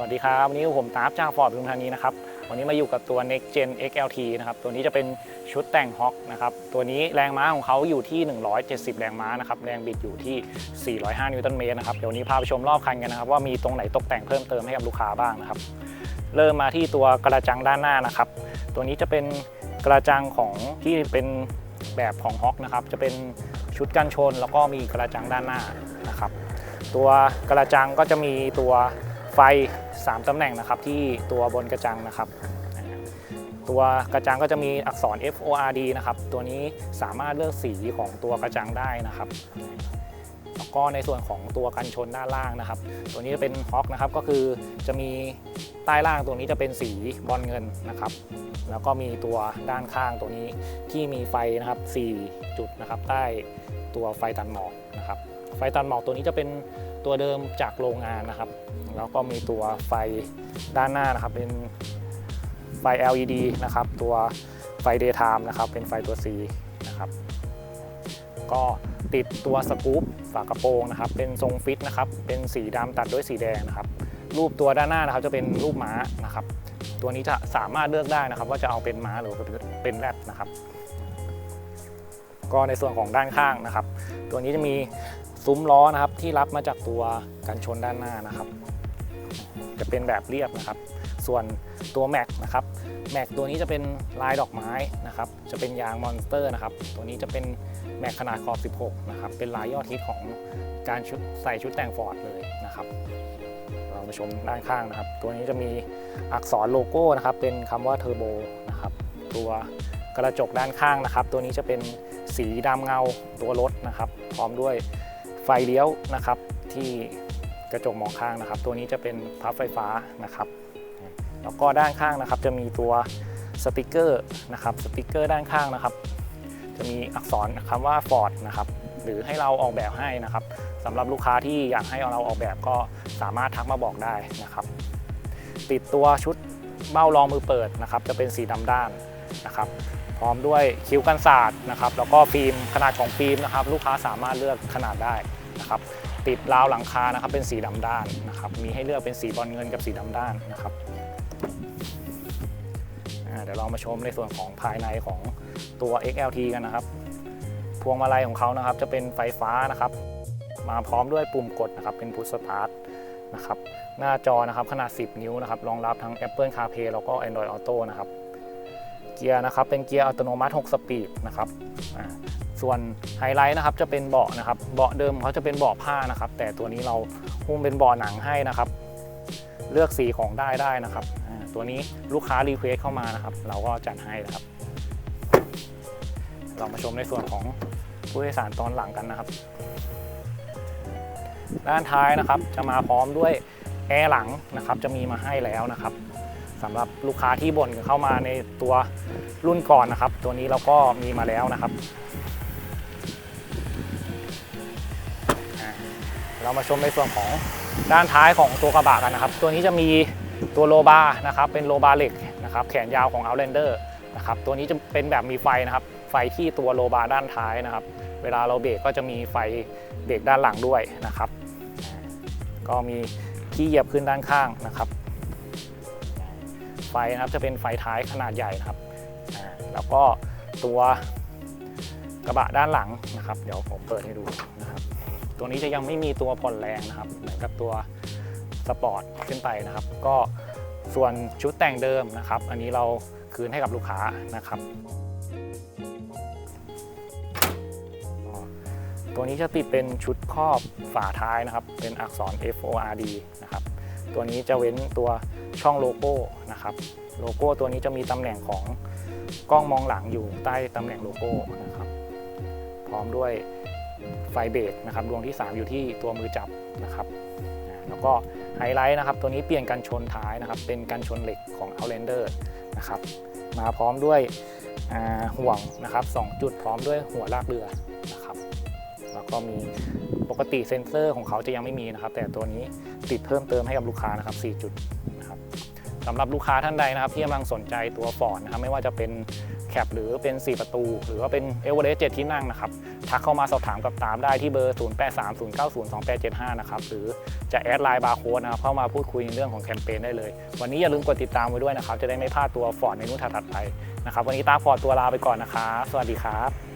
สวัสดีครับ วันนี้ผมตาฟจากฟอร์ดปทุมธานีนะครับ วันนี้มาอยู่กับตัว Next Gen XLT นะครับ ตัวนี้จะเป็นชุดแต่งฮอคนะครับ ตัวนี้แรงม้าของเขาอยู่ที่ 170 แรงม้านะครับ แรงบิดอยู่ที่ 405 นิวตันเมตรนะครับ เดี๋ยวนนี้พาไปชมรอบคันกันนะครับ ว่ามีตรงไหนตกแต่งเพิ่มเติมให้กับลูกค้าบ้างนะครับ เริ่มมาที่ตัวกระจังด้านหน้านะครับ ตัวนี้จะเป็นกระจังของที่เป็นแบบของฮอคนะครับ จะเป็นชุดกันชน แล้วก็มีกระจังด้านหน้านะครับ ตัวกระจังก็จะมีตัว ไฟ 3 ตำแหน่งนะครับที่ตัวบนกระจังนะครับ ตัวกระจังก็จะมีอักษร F O R D นะครับ ตัวนี้สามารถเลือกสีของตัวกระจังได้นะครับแล้วก็ในส่วนของตัวกันชนด้านล่างนะครับ ตัวนี้จะเป็นฮอคนะครับก็คือจะมีใต้ล่างตัวนี้จะเป็นสีบอลเงินนะครับ แล้วก็มีตัวด้านข้างตัวนี้ที่มีไฟนะครับ4จุดนะครับ ใต้ตัวไฟตัดหมอกนะครับ ไฟตัดหมอกตัวนี้จะเป็น ตัวเดิมจากโรงงานนะครับ แล้วก็มีตัวไฟด้านหน้านะครับ เป็นไฟ LED นะครับ ตัวไฟ daytime นะครับ เป็นไฟตัว C นะครับ ก็ติดตัวสกู๊ปฝากระโปรงนะครับ เป็นทรงฟิตนะครับ เป็นสีดำตัดด้วยสีแดงนะครับ รูปตัวด้านหน้านะครับจะเป็นรูปม้านะครับ ตัวนี้จะสามารถเลือกได้นะครับ ว่าจะเอาเป็นม้าหรือเป็นแรดนะครับ ก็ในส่วนของด้านข้างนะครับ ตัวนี้จะมี ซุ้มล้อนะครับที่รับมาจากตัวกันชนด้านหน้านะครับ จะเป็นแบบเรียบนะครับ ส่วนตัวแม็กนะครับแม็กตัวนี้จะเป็นลายดอกไม้นะครับจะเป็นยางมอนสเตอร์นะครับตัวนี้จะเป็นแม็กขนาดขอบ 16 นะครับ เป็นลายยอดฮิตของการชุดใส่ชุดแต่งฟอร์ดเลยนะครับเรามาชมด้านข้างนะครับ ตัวนี้จะมีอักษรโลโก้นะครับ เป็นคำว่าเทอร์โบนะครับ ตัวกระจกด้านข้างนะครับ ตัวนี้จะเป็นสีดำเงาตัวรถนะครับ พร้อมด้วย ไฟเลี้ยวนะครับที่กระจกมองข้างนะครับ ตัวนี้จะเป็นพับไฟฟ้านะครับ แล้วก็ด้านข้างนะครับจะมีตัวสติกเกอร์นะครับสติกเกอร์ด้านข้างนะครับ จะมีอักษรคำว่า Ford นะครับหรือให้เราออกแบบให้นะครับสำหรับลูกค้าที่อยากให้เราออกแบบก็สามารถทักมาบอกได้นะครับ ติดตัวชุดเบ้ารองมือเปิดนะครับ จะเป็นสีดำด้านนะครับ พร้อมด้วยคิ้วกันศาสตร์นะครับ แล้วก็ฟิล์มขนาดของฟิล์มนะครับ ลูกค้าสามารถเลือกขนาดได้ นะครับติดราวหลังคานะครับเป็นสีดำด้านนะครับมีให้เลือกเป็นสีบอลเงินกับสีดำด้านนะครับเดี๋ยวเรามาชมในส่วนของภายในของตัว XLT กันนะครับ พวงมาลัยของเขานะครับจะเป็นไฟฟ้านะครับ มาพร้อมด้วยปุ่มกดนะครับเป็นพุชสตาร์ทนะครับหน้าจอนะครับขนาด 10 นิ้วนะครับรองรับทั้ง Apple CarPlay แล้วก็ Android Auto นะครับเกียร์นะครับเป็นเกียร์อัตโนมัติ 6 สปีดนะครับ ส่วนไฮไลท์นะครับจะเป็นเบาะนะครับ เบาะเดิมเขาจะเป็นเบาะผ้านะครับ แต่ตัวนี้เราหุ้มเป็นเบาะหนังให้นะครับ เลือกสีของได้ได้นะครับ ตัวนี้ลูกค้ารีเควสเข้ามานะครับ เราก็จัดให้นะครับ เรามาชมในส่วนของผู้โดยสารตอนหลังกันนะครับ ด้านท้ายนะครับจะมาพร้อมด้วยแอร์หลังนะครับ จะมีมาให้แล้วนะครับสำหรับลูกค้าที่บ่นเข้ามาในตัวรุ่นก่อนนะครับ ตัวนี้เราก็มีมาแล้วนะครับ เรามาชมในส่วนของด้านท้ายของตัวกระบะกันนะครับ ตัวนี้จะมีตัวโลบาร์นะครับ เป็นโลบาร์เหล็กนะครับ แขนยาวของ Outlander นะครับ ตัวนี้จะเป็นแบบมีไฟนะครับ ไฟที่ตัวโลบาร์ด้านท้ายนะครับ เวลาเราเบรกก็จะมีไฟเบรกด้านหลังด้วยนะครับ ก็มีที่เหยียบขึ้นด้านข้างนะครับ ไฟนะครับจะเป็นไฟท้ายขนาดใหญ่นะครับ แล้วก็ตัวกระบะด้านหลังนะครับ เดี๋ยวผมเปิดให้ดู ตัวนี้จะยังไม่มีตัวผ่อนแรงนะครับเหมือนกับตัวสปอร์ตขึ้นไปนะครับ ก็ส่วนชุดแต่งเดิมนะครับ อันนี้เราคืนให้กับลูกค้านะครับตัวนี้จะติดเป็นชุดครอบฝาท้ายนะครับ เป็นอักษร F O R D นะครับ ตัวนี้จะเว้นตัวช่องโลโก้นะครับ โลโก้ตัวนี้จะมีตำแหน่งของกล้องมองหลังอยู่ใต้ตำแหน่งโลโก้นะครับ พร้อมด้วย ไฟเบรกนะครับดวงที่ 3 อยู่ที่ตัวมือจับนะครับแล้วก็ไฮไลท์นะครับตัวนี้เปลี่ยนกันชนท้ายนะครับเป็นกันชนเหล็กของ Outlander นะครับมาพร้อมด้วยห่วงนะครับ2จุดพร้อมด้วยหัวลากเรือนะครับแล้วก็มีปกติเซ็นเซอร์ของเขาจะยังไม่มีนะครับ แต่ตัวนี้ติดเพิ่มเติมให้กับลูกค้านะครับ4จุด สำหรับลูกค้าท่านใดนะครับที่กำลังสนใจตัวฟอร์ดนะครับไม่ว่าจะเป็นแคปหรือเป็น 4 ประตู หรือว่าเป็นเอเวอเรสต์7ที่นั่งนะครับทักเข้ามาสอบถามกับตามได้ที่เบอร์ 0830902875 นะครับ หรือจะแอดไลน์บาร์โค้ดนะครับ เข้ามาพูดคุยในเรื่องของแคมเปญได้เลย วันนี้อย่าลืมกดติดตามไว้ด้วยนะครับ จะได้ไม่พลาดตัวฟอร์ดในรุ่นถัดไปนะครับ วันนี้ตาฟอร์ดตัวลาไปก่อนนะครับสวัสดีครับ